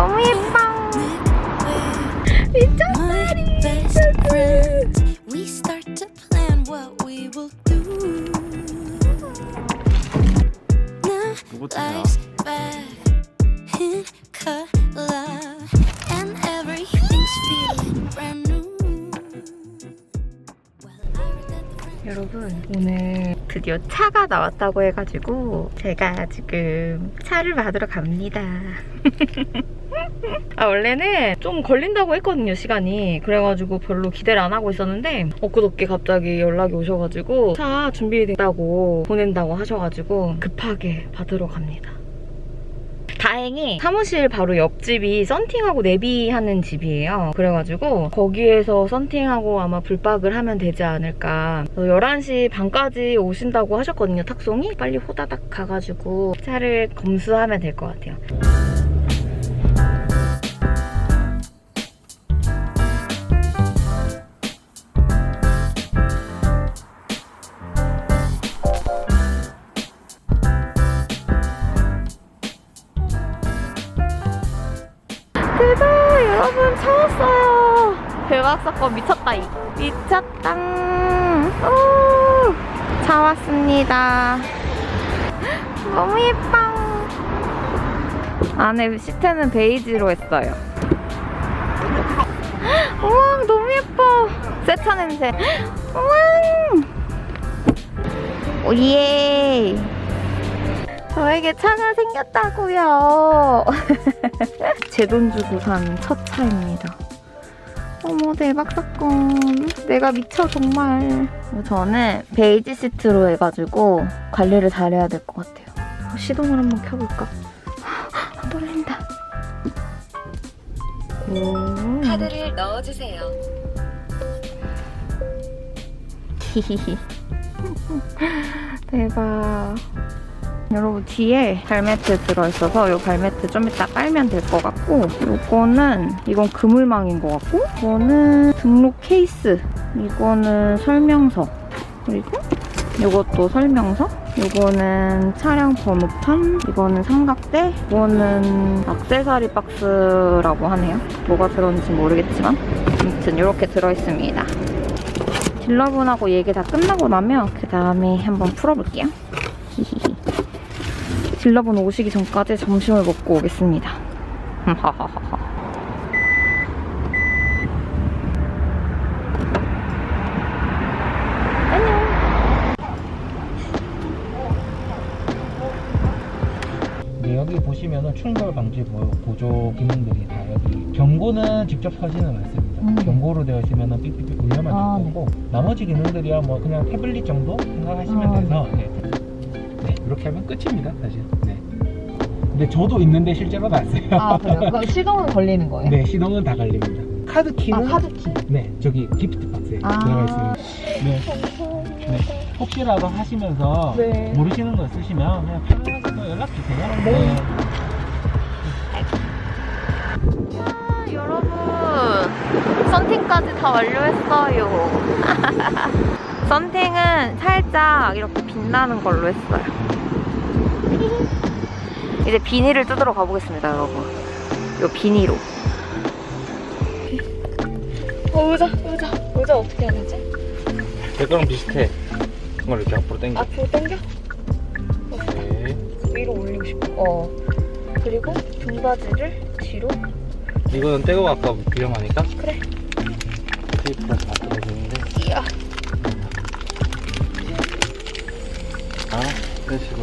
너무 예뻐. 여러분 오늘 드디어 차가 나왔다고 해가지고 제가 지금 차를 받으러 갑니다. 아 원래는 좀 걸린다고 했거든요 시간이 그래가지고 별로 기대를 안 하고 있었는데 엊그저께 갑자기 연락이 오셔가지고 차 준비됐다고 보낸다고 하셔가지고 급하게 받으러 갑니다. 다행히 사무실 바로 옆집이 썬팅하고 내비하는 집이에요. 그래가지고 거기에서 썬팅하고 아마 불박을 하면 되지 않을까. 11시 반까지 오신다고 하셨거든요, 탁송이. 빨리 호다닥 가가지고 차를 검수하면 될 것 같아요. 대박! 여러분, 차 왔어요! 대박 사건 미쳤다, 이. 미쳤다. 오! 차 왔습니다. 너무 예뻐. 안에 시트는 베이지로 했어요. 우와, 너무 예뻐. 새차 냄새. 우와! 오예! 저에게 차가 생겼다고요. 제 돈 주고 산 첫 차입니다. 어머 대박 사건. 내가 미쳐 정말. 저는 베이지 시트로 해가지고 관리를 잘해야 될 것 같아요. 어, 시동을 한번 켜볼까? 안 돌린다. 오. 카드를 넣어주세요. 히히히. 대박. 여러분 뒤에 발매트 들어있어서 이 발매트 좀 이따 깔면 될 것 같고 이거는 이건 그물망인 것 같고 이거는 등록 케이스 이거는 설명서 그리고 이것도 설명서 이거는 차량 번호판 이거는 삼각대 이거는 악세사리 박스라고 하네요. 뭐가 들었는지 모르겠지만 아무튼 이렇게 들어있습니다. 딜러분하고 얘기 다 끝나고 나면 그 다음에 한번 풀어볼게요. 히히히 딜러분 오시기 전까지 점심을 먹고 오겠습니다. 네, 여기 보시면은 충돌 방지 보- 보조 기능들이 다 여기 경고는 직접 하지는 않습니다. 음. 경고로 되어 있으면은 삑삑삑 울려만 아, 될 거고 나머지 기능들이야 뭐 그냥 태블릿 정도 생각하시면 아, 돼서 네. 네, 이렇게 하면 끝입니다, 사실. 네. 근데 저도 있는데 실제로는 안 써요. 아 그래요? 그럼 시동은 걸리는 거예요? 네, 시동은 다 걸립니다. 카드 키는 아 카드키. 네, 저기 기프트 박스에 아. 들어가 있습니다. 네. 네. 혹시라도 하시면서 네. 모르시는 거 있으시면 그냥 편하게 또 연락 주세요. 네. 아, 여러분 썬팅까지 다 완료했어요. 썬팅은 살짝 이렇게 빛나는 걸로 했어요. 이제 비닐을 뜯으러 가보겠습니다, 여러분. 요 비닐로. 어, 의자, 의자, 의자 어떻게 해야 되지? 제 거랑 비슷해. 이걸 이렇게 앞으로 당겨. 앞으로 당겨? 네. 위로 올리고 싶어. 어. 그리고 등받이를 뒤로. 이거는 떼고 아까 위험하니까. 그래. 테이프가 다 떨어지는 해서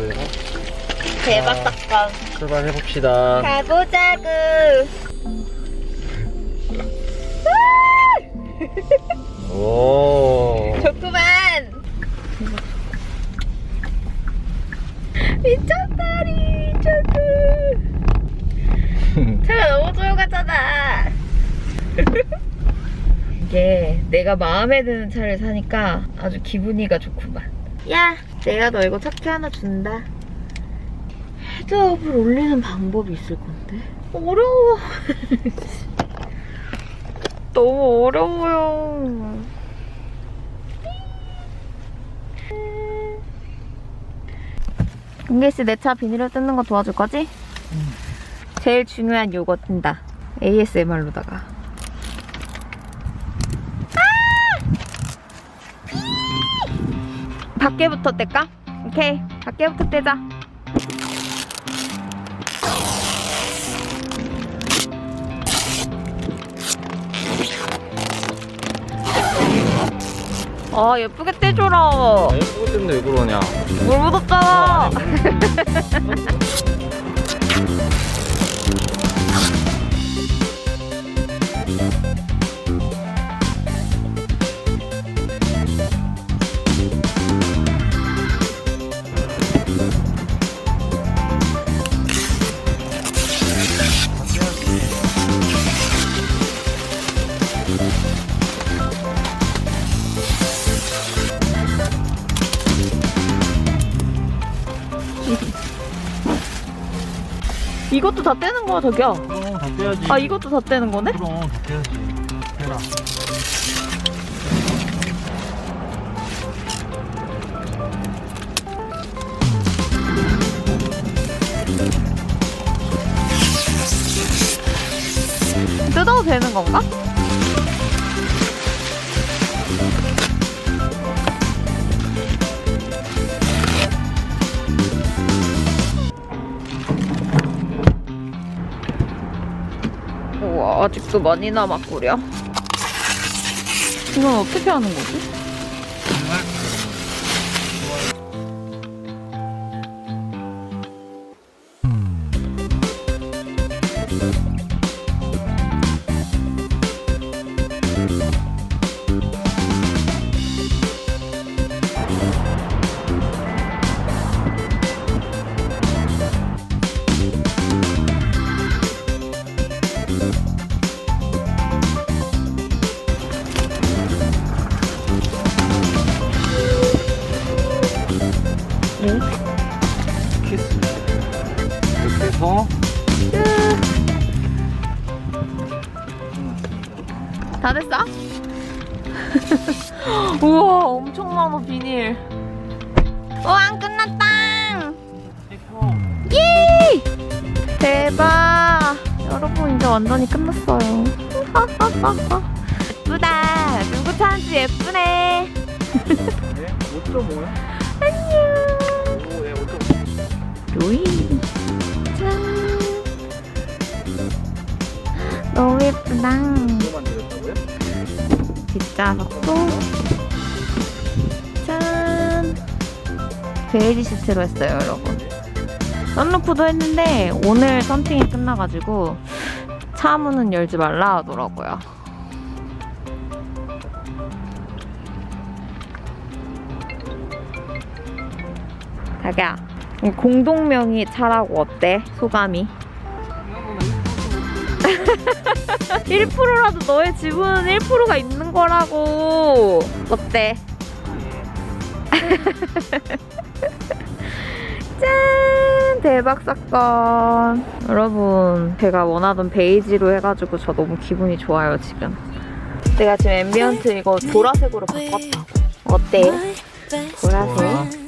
대박 아. 사건. 출발해봅시다. 가보자구. 오. 좋구만. 미쳤다리 저구. 차가 너무 조용하잖아. 이게 내가 마음에 드는 차를 사니까 아주 기분이가 좋구만. 야, 내가 너 이거 차키 하나 준다. 헤드업을 올리는 방법이 있을 건데. 어려워. 너무 어려워요. 은기 씨내 차 비닐을 뜯는 거 도와줄 거지? 제일 중요한 요거 뜬다. ASMR로다가. 밖에부터 뗄까? 오케이. 밖에부터 떼자. 아, 예쁘게 떼줘라. 예쁘기 때문에 왜 그러냐? 물 묻었잖아. 이것도 다 떼는 거야, 저기야. 그럼 다 떼야지. 아, 이것도 다 떼는 거네? 그럼 다 떼야지. 떼라. 뜯어도 되는 건가? 아직도 많이 남았구려. 이건 어떻게 하는 거지? 키스. 이렇게 해서 다 됐어? 우와, 엄청 많아, 비닐. 우와, 안 끝났다! 예! 대박! 여러분, 이제 완전히 끝났어요. 예쁘다. 누구 차인지 예쁘네. 네? 5.5야? 5.5. 로이. 짠. 너무 예쁘다. 만들었다고요? 뒷좌석도 짠 베이지 시트로 했어요 여러분 썬루프도 했는데 오늘 썬팅이 끝나가지고 차 문은 열지 말라 하더라고요 자기야 이 공동명의 차라고 어때? 소감이? 1%라도 너의 지분은 1%가 있는 거라고. 어때? 짠! 대박 사건. 여러분, 제가 원하던 베이지로 해가지고 저 너무 기분이 좋아요, 지금. 내가 지금 앰비언트 이거 보라색으로 바꿨다. 어때? 보라색.